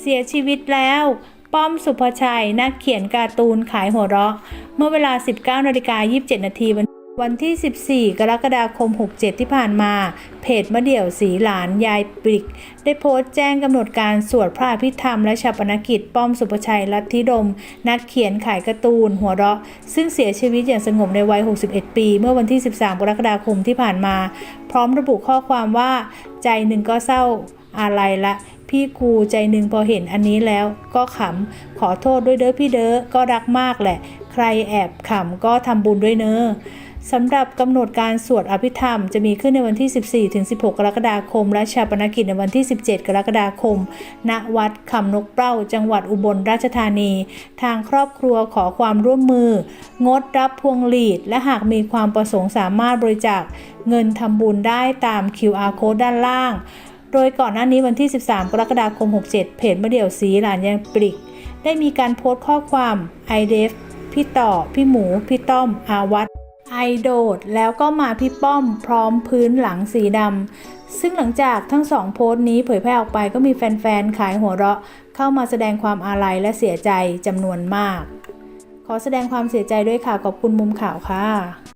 เสียชีวิตแล้ว ป้อมสุภชัย นักเขียนการ์ตูนขายหัวเราะ เมื่อเวลา 19นาฬิกา27นาทีวันวันที่ 14 กรกฎาคม 67 ที่ผ่านมา เพจมะเดี่ยวสีหลานยายปริก ได้โพสต์แจ้งกำหนดการสวดพระอภิธรรมและชาปนกิจ ป้อมสุภชัยลัทธิดม นักเขียนขายการ์ตูน หัวเราะ ซึ่งเสียชีวิตอย่างสงบในวัย 61 ปี เมื่อวันที่ 13 กรกฎาคมที่ผ่านมา พร้อมระบุข้อความว่า ใจหนึ่งก็เศร้า อะไรละ พี่กูใจหนึ่งพอเห็นอันนี้แล้วก็ขำ ขอโทษด้วยเด้อพี่เด้อก็รักมากแหละ ใครแอบขำก็ทำบุญด้วยเนอะสำหรับกำหนดการสวดอภิธรรมจะมีขึ้นในวันที่ 14 ถึง 16 กรกฎาคม และชาปนกิจในวันที่ 17 กรกฎาคม ณ วัดคำนกเป้า จังหวัดอุบลราชธานี ทางครอบครัวขอความร่วมมือ งดรับพวงหลีด และหากมีความประสงค์สามารถบริจาคเงินทำบุญได้ตาม QR code ด้านล่าง โดยก่อนหน้านี้วันที่ 13 กรกฎาคม 67 เพจมะเดี่ยวสีหลานยังปริก ได้มีการโพสต์ข้อความไอเดฟพี่ต่อ พี่หมู พี่ต้อม อาวัตไอโดด แล้วก็มาพี่ป้อมพร้อมพื้นหลังสีดำ ซึ่งหลังจากทั้งสองโพสต์นี้เผยแพร่ออกไปก็มีแฟนๆ ขายหัวเราะ เข้ามาแสดงความอาลัยและเสียใจจำนวนมาก ขอแสดงความเสียใจด้วยค่ะ ขอบคุณมุมข่าวค่ะ